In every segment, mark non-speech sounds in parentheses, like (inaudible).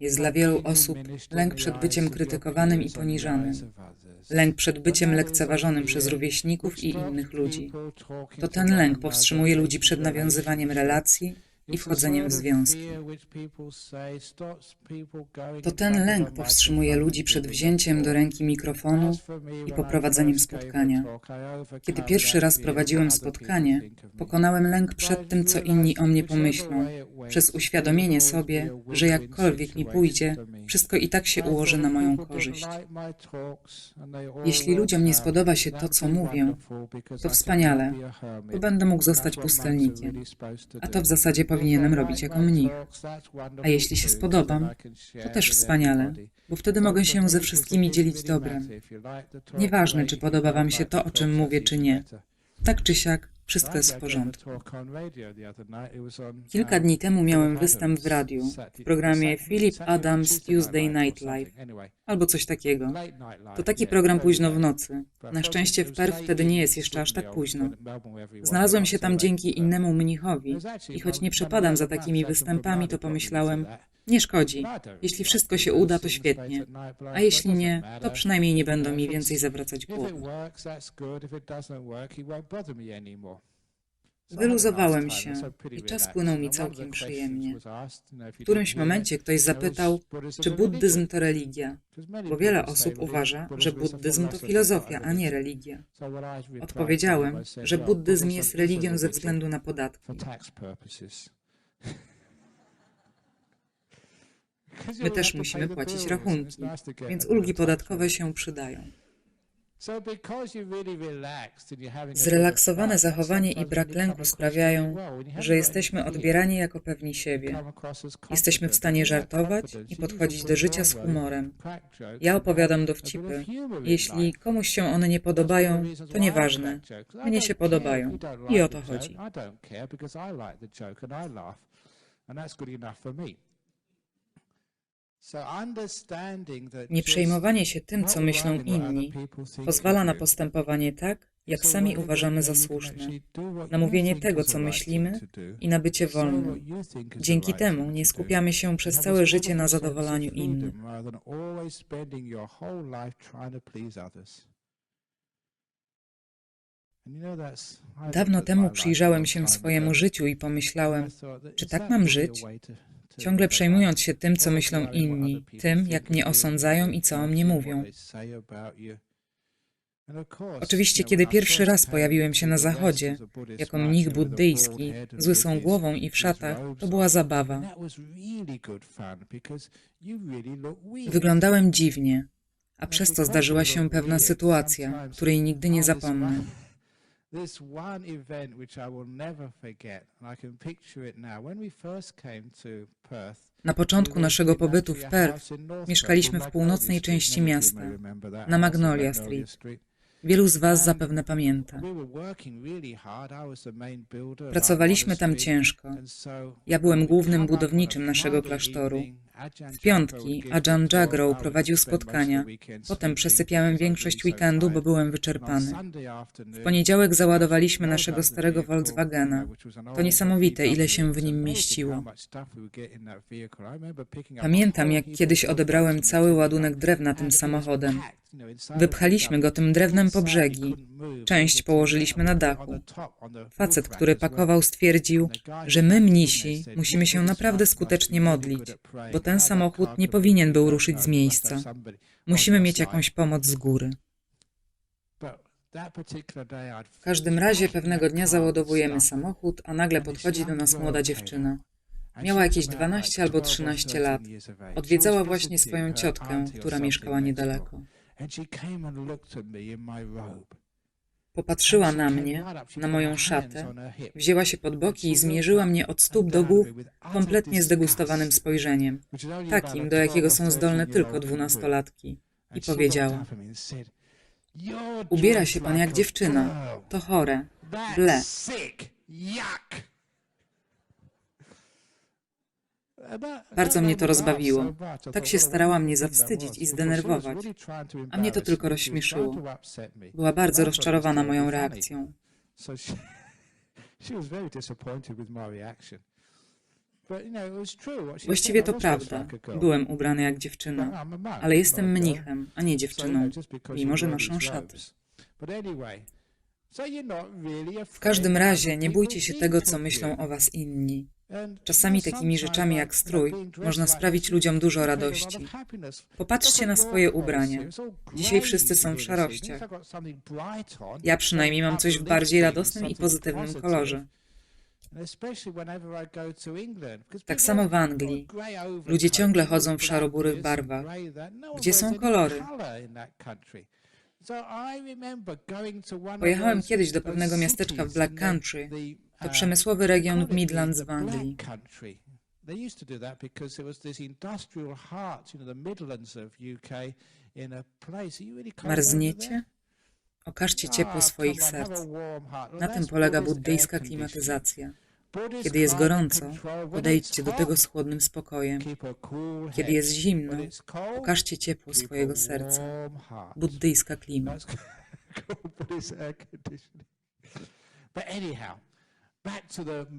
Jest dla wielu osób lęk przed byciem krytykowanym i poniżanym, lęk przed byciem lekceważonym przez rówieśników i innych ludzi. To ten lęk powstrzymuje ludzi przed nawiązywaniem relacji i wchodzeniem w związki. To ten lęk powstrzymuje ludzi przed wzięciem do ręki mikrofonu i poprowadzeniem spotkania. Kiedy pierwszy raz prowadziłem spotkanie, pokonałem lęk przed tym, co inni o mnie pomyślą, przez uświadomienie sobie, że jakkolwiek mi pójdzie, wszystko i tak się ułoży na moją korzyść. Jeśli ludziom nie spodoba się to, co mówię, to wspaniale, bo będę mógł zostać pustelnikiem, a to w zasadzie powinienem robić jako mnich. A jeśli się spodobam, to też wspaniale, bo wtedy mogę się ze wszystkimi dzielić dobrem. Nieważne, czy podoba Wam się to, o czym mówię, czy nie. Tak czy siak, wszystko jest w porządku. Kilka dni temu miałem występ w radiu w programie Philip Adams Tuesday Night Live. Albo coś takiego. To taki program późno w nocy. Na szczęście w Perth wtedy nie jest jeszcze aż tak późno. Znalazłem się tam dzięki innemu mnichowi. i choć nie przepadam za takimi występami, to pomyślałem, nie szkodzi. Jeśli wszystko się uda, to świetnie. A jeśli nie, to przynajmniej nie będą mi więcej zawracać głowy. Wyluzowałem się i czas płynął mi całkiem przyjemnie. W którymś momencie ktoś zapytał, czy buddyzm to religia, bo wiele osób uważa, że buddyzm to filozofia, a nie religia. Odpowiedziałem, że buddyzm jest religią ze względu na podatki. (laughs) My też musimy płacić rachunki, więc ulgi podatkowe się przydają. Zrelaksowane zachowanie i brak lęku sprawiają, że jesteśmy odbierani jako pewni siebie. Jesteśmy w stanie żartować i podchodzić do życia z humorem. Ja opowiadam dowcipy. Jeśli komuś się one nie podobają, to nieważne. Mnie się podobają. I o to chodzi. Nie przejmowanie się tym, co myślą inni, pozwala na postępowanie tak, jak sami uważamy za słuszne, na mówienie tego, co myślimy i na bycie wolnym. Dzięki temu nie skupiamy się przez całe życie na zadowalaniu innych. Dawno temu przyjrzałem się swojemu życiu i pomyślałem, czy tak mam żyć? Ciągle przejmując się tym, co myślą inni, tym, jak mnie osądzają i co o mnie mówią. Oczywiście, kiedy pierwszy raz pojawiłem się na zachodzie, jako mnich buddyjski, z łysą głową i w szatach, to była zabawa. Wyglądałem dziwnie, a przez to zdarzyła się pewna sytuacja, której nigdy nie zapomnę. This one event which I will never forget, and I can picture it now. When we first came to Perth, Na początku naszego pobytu w Perth mieszkaliśmy w północnej części miasta, na Magnolia Street. Wielu z Was zapewne pamięta. Pracowaliśmy tam ciężko. Ja byłem głównym budowniczym naszego klasztoru. W piątki Ajahn Jagrow prowadził spotkania. Potem przesypiałem większość weekendu, bo byłem wyczerpany. W poniedziałek załadowaliśmy naszego starego Volkswagena. To niesamowite, ile się w nim mieściło. Pamiętam, jak kiedyś odebrałem cały ładunek drewna tym samochodem. Wypchaliśmy go tym drewnem po brzegi. Część położyliśmy na dachu. Facet, który pakował, stwierdził, że my, mnisi, musimy się naprawdę skutecznie modlić, bo ten samochód nie powinien był ruszyć z miejsca. Musimy mieć jakąś pomoc z góry. W każdym razie pewnego dnia załadowujemy samochód, a nagle podchodzi do nas młoda dziewczyna. Miała jakieś 12 albo 13 lat. Odwiedzała właśnie swoją ciotkę, która mieszkała niedaleko. Popatrzyła na mnie, na moją szatę, wzięła się pod boki i zmierzyła mnie od stóp do głów kompletnie zdegustowanym spojrzeniem, takim, do jakiego są zdolne tylko dwunastolatki. I powiedziała, ubiera się pan jak dziewczyna, to chore, ble. Bardzo mnie to rozbawiło. Tak się starała mnie zawstydzić i zdenerwować, a mnie to tylko rozśmieszyło. Była bardzo rozczarowana moją reakcją. Właściwie to prawda. Byłem ubrany jak dziewczyna, ale jestem mnichem, a nie dziewczyną, mimo że noszę szaty. W każdym razie nie bójcie się tego, co myślą o was inni. Czasami takimi rzeczami jak strój można sprawić ludziom dużo radości. Popatrzcie na swoje all Dzisiaj wszyscy są w szarościach. Ja przynajmniej mam coś w bardziej radosnym i pozytywnym kolorze. Tak samo w Anglii. Ludzie ciągle chodzą w szaro-burych barwach. No Gdzie są kolory? Pojechałem kiedyś do pewnego miasteczka w Black Country. To uh, przemysłowy region w Midlands w Anglii. They used to do that because it was this industrial heart, you know, the Midlands of UK, in a place. You really? Marzniecie? Okażcie ciepło Ah, swoich serc. Na tym polega buddyjska klimatyzacja. Kiedy jest gorąco, podejdźcie do tego z chłodnym spokojem. Kiedy jest zimno, Pokażcie ciepło swojego serca. Buddyjska klima.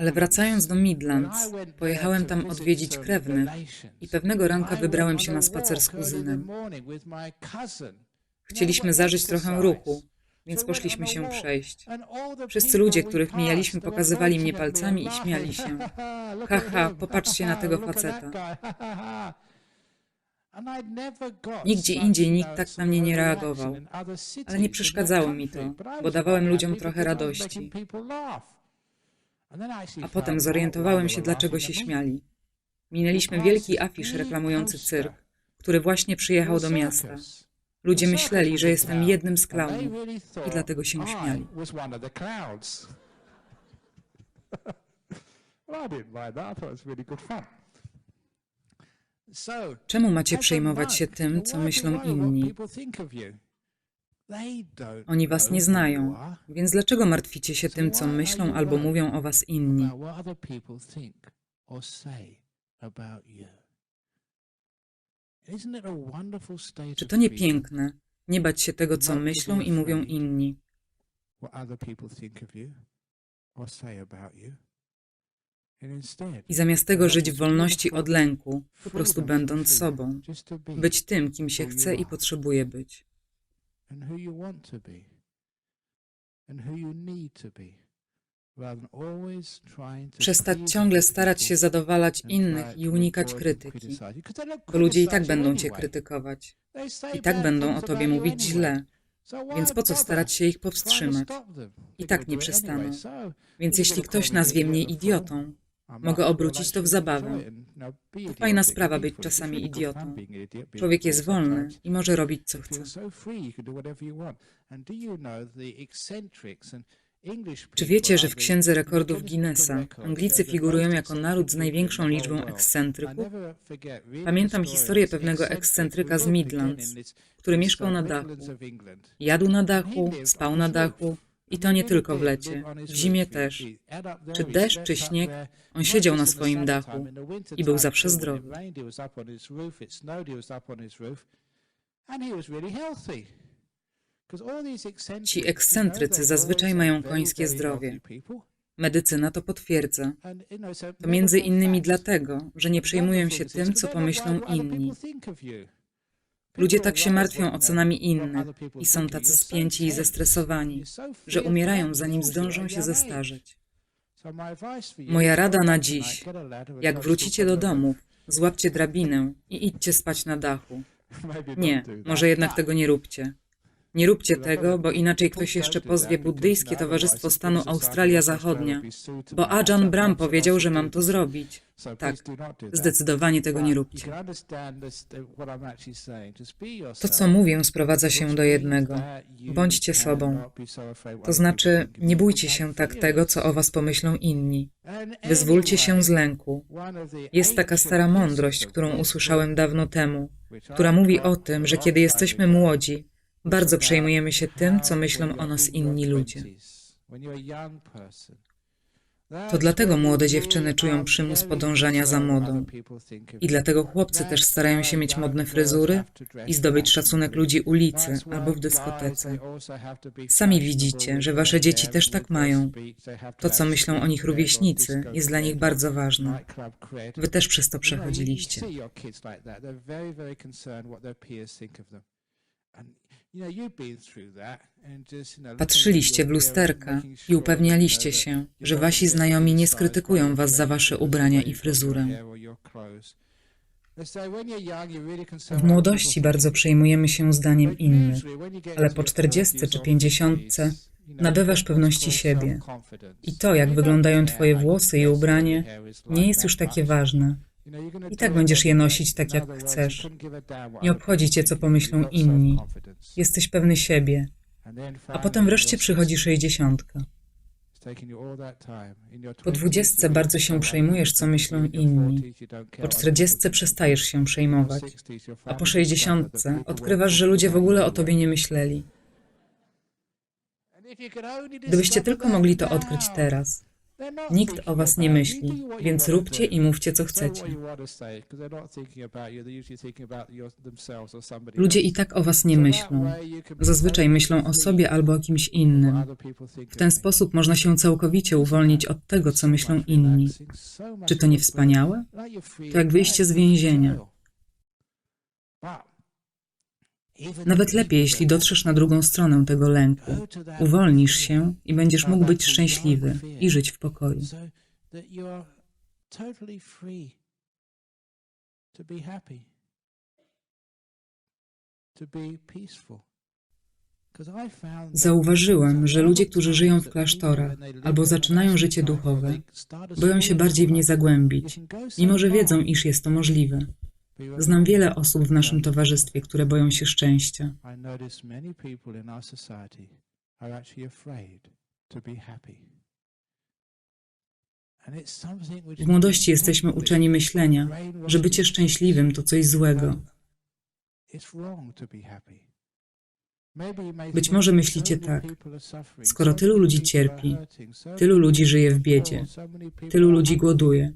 Ale wracając do Midlands, pojechałem tam odwiedzić krewnych i pewnego ranka wybrałem się na spacer z kuzynem. Chcieliśmy zażyć trochę ruchu, więc poszliśmy się przejść. Wszyscy ludzie, których mijaliśmy, pokazywali mnie palcami i śmiali się. Haha, popatrzcie na tego faceta. Nigdzie indziej nikt tak na mnie nie reagował. Ale nie przeszkadzało mi to, bo dawałem ludziom trochę radości. A potem zorientowałem się, dlaczego się śmiali. Minęliśmy wielki afisz reklamujący cyrk, który właśnie przyjechał do miasta. Ludzie myśleli, że jestem jednym z klaunów i dlatego się śmiali. (laughs) Czemu macie przejmować się tym, co myślą inni? Oni was nie znają, więc dlaczego martwicie się tym, co myślą albo mówią o was inni? Czy to nie piękne? Nie bać się tego, co myślą i mówią inni. I zamiast tego żyć w wolności od lęku, po prostu będąc sobą, być tym, kim się chce i potrzebuje być. and who you want to be and who you need to be. Przestać ciągle starać się zadowalać innych i unikać krytyki, bo ludzie i tak będą cię krytykować. I tak będą o tobie mówić źle, więc po co starać się ich powstrzymać? I tak nie przestaną. Więc jeśli ktoś nazwie mnie idiotą, mogę obrócić to w zabawę. To fajna sprawa być czasami idiotą. Człowiek jest wolny i może robić co chce. Czy wiecie, że w Księdze Rekordów Guinnessa Anglicy figurują jako naród z największą liczbą ekscentryków? Pamiętam historię pewnego ekscentryka z Midlands, który mieszkał na dachu. Jadł na dachu, spał na dachu i to nie tylko w lecie, w zimie też. Czy deszcz, czy śnieg, on siedział na swoim dachu i był zawsze zdrowy. And he was really healthy. Ci ekscentrycy zazwyczaj mają końskie zdrowie. Medycyna to potwierdza. To między innymi dlatego, że nie przejmują się tym, co pomyślą inni. Ludzie tak się martwią ocenami innych i są tacy spięci i zestresowani, że umierają zanim zdążą się zestarzeć. Moja rada na dziś. Jak wrócicie do domów, złapcie drabinę i idźcie spać na dachu. (laughs) Nie, może jednak tego nie róbcie. Nie róbcie tego, bo inaczej ktoś jeszcze pozwie Buddyjskie Towarzystwo Stanu Australia Zachodnia, bo Ajahn Brahm powiedział, że mam to zrobić. Tak, zdecydowanie tego nie róbcie. To, co mówię, sprowadza się do jednego. Bądźcie sobą. To znaczy, nie bójcie się tak tego, co o was pomyślą inni. Wyzwólcie się z lęku. Jest taka stara mądrość, którą usłyszałem dawno temu, która mówi o tym, że kiedy jesteśmy młodzi, bardzo przejmujemy się tym, co myślą o nas inni ludzie. To dlatego młode dziewczyny czują przymus podążania za modą. I dlatego chłopcy też starają się mieć modne fryzury i zdobyć szacunek ludzi ulicy albo w dyskotece. Sami widzicie, że wasze dzieci też tak mają. To, co myślą o nich rówieśnicy, jest dla nich bardzo ważne. Wy też przez to przechodziliście. Patrzyliście w lusterka i upewnialiście się, że wasi znajomi nie skrytykują was za wasze ubrania i fryzurę. W młodości bardzo przejmujemy się zdaniem innych, ale po czterdziestce czy pięćdziesiątce nabywasz pewności siebie. I to, jak wyglądają twoje włosy i ubranie, nie jest już takie ważne. I tak będziesz je nosić tak, jak chcesz. Nie obchodzi cię, co pomyślą inni. Jesteś pewny siebie. A potem wreszcie przychodzi sześćdziesiątka. Po dwudziestce bardzo się przejmujesz, co myślą inni. Po czterdziestce przestajesz się przejmować. A po sześćdziesiątce odkrywasz, że ludzie w ogóle o tobie nie myśleli. Gdybyście tylko mogli to odkryć teraz. Nikt o was nie myśli, więc róbcie i mówcie, co chcecie. Ludzie i tak o was nie myślą. Zazwyczaj myślą o sobie albo o kimś innym. W ten sposób można się całkowicie uwolnić od tego, co myślą inni. Czy to nie wspaniałe? To jak wyjście z więzienia. Nawet lepiej, jeśli dotrzesz na drugą stronę tego lęku. Uwolnisz się i będziesz mógł być szczęśliwy i żyć w pokoju. Zauważyłem, że ludzie, którzy żyją w klasztorach albo zaczynają życie duchowe, boją się bardziej w nie zagłębić, mimo że wiedzą, iż jest to możliwe. Znam wiele osób w naszym towarzystwie, które boją się szczęścia. W młodości jesteśmy uczeni myślenia, że bycie szczęśliwym to coś złego. Być może myślicie tak. Skoro tylu ludzi cierpi, tylu ludzi żyje w biedzie, tylu ludzi głoduje,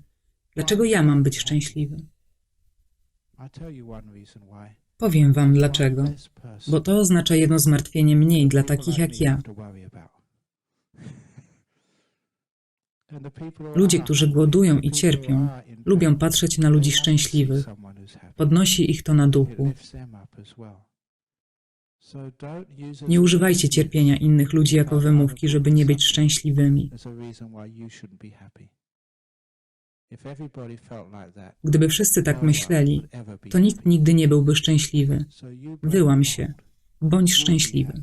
dlaczego ja mam być szczęśliwy? Powiem wam dlaczego. Bo to oznacza jedno zmartwienie mniej dla takich jak ja. (laughs) Ludzie, którzy głodują i cierpią, lubią patrzeć na ludzi szczęśliwych. Podnosi ich to na duchu. Nie używajcie cierpienia innych ludzi jako wymówki, żeby nie być szczęśliwymi. Gdyby wszyscy tak myśleli, to nikt nigdy nie byłby szczęśliwy. Wyłam się. Bądź szczęśliwy.